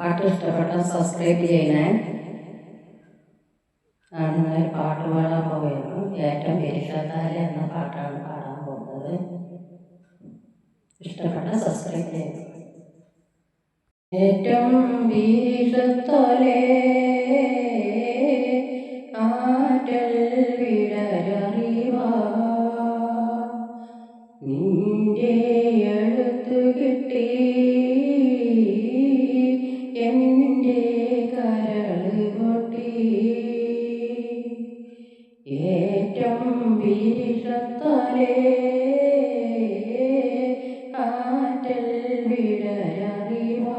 പാട്ട് ഇഷ്ടപ്പെട്ട സബ്സ്ക്രൈബ് ചെയ്യണേ. ഞാനിന്നൊരു പാട്ട് പാടാൻ പോകുന്നു ഏറ്റവും വിരിഷത്താൽ എന്ന പാട്ടാണ് പാടാൻ പോകുന്നത്. ഇഷ്ടപ്പെട്ട സബ്സ്ക്രൈബ് ചെയ്യുക ഏറ്റവും വിരിഷത്തോലെ ആറ്റൽ വിടരറിവാ. നിന്റെ എഴുത്ത് കിട്ടി വിരിഷത്തോലെ കാറ്റൽ വിടരറിവാ.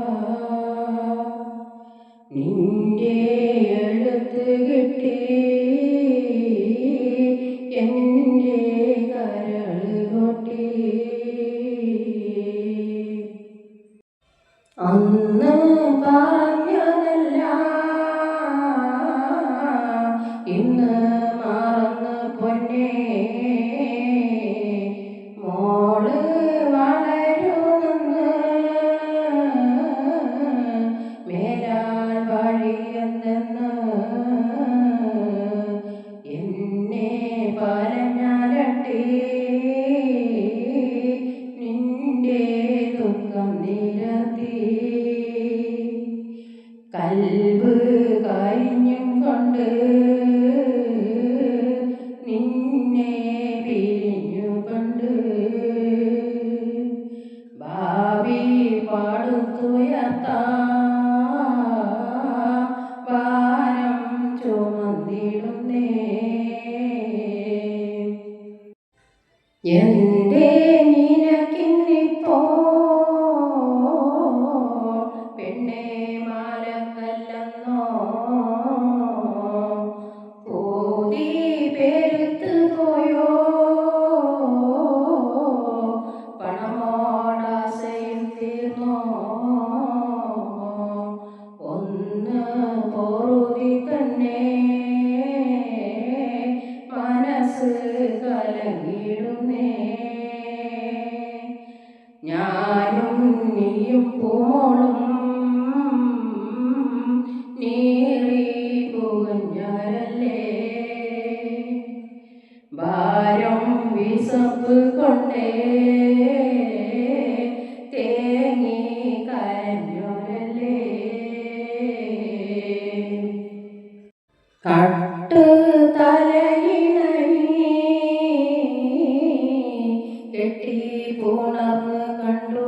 നിന്റെ എഴുത്ത് കിട്ടി എന്റെ കരൾ പൊട്ടി അന്ന് പറഞ്ഞതല്ല ഇന്ന് കൽബ് കരിഞ്ഞും കൊണ്ട് നിന്നെ പിരിഞ്ഞു കൊണ്ട് ഭാവി പാടുത്തുയർത്താ ഭാരം വിസപ്പ് കൊണ്ടേ തേങ്ങി കരഞ്ഞോരല്ലേ. കട്ട് തലയിണി കെട്ടി പുണർന്ന് കണ്ടു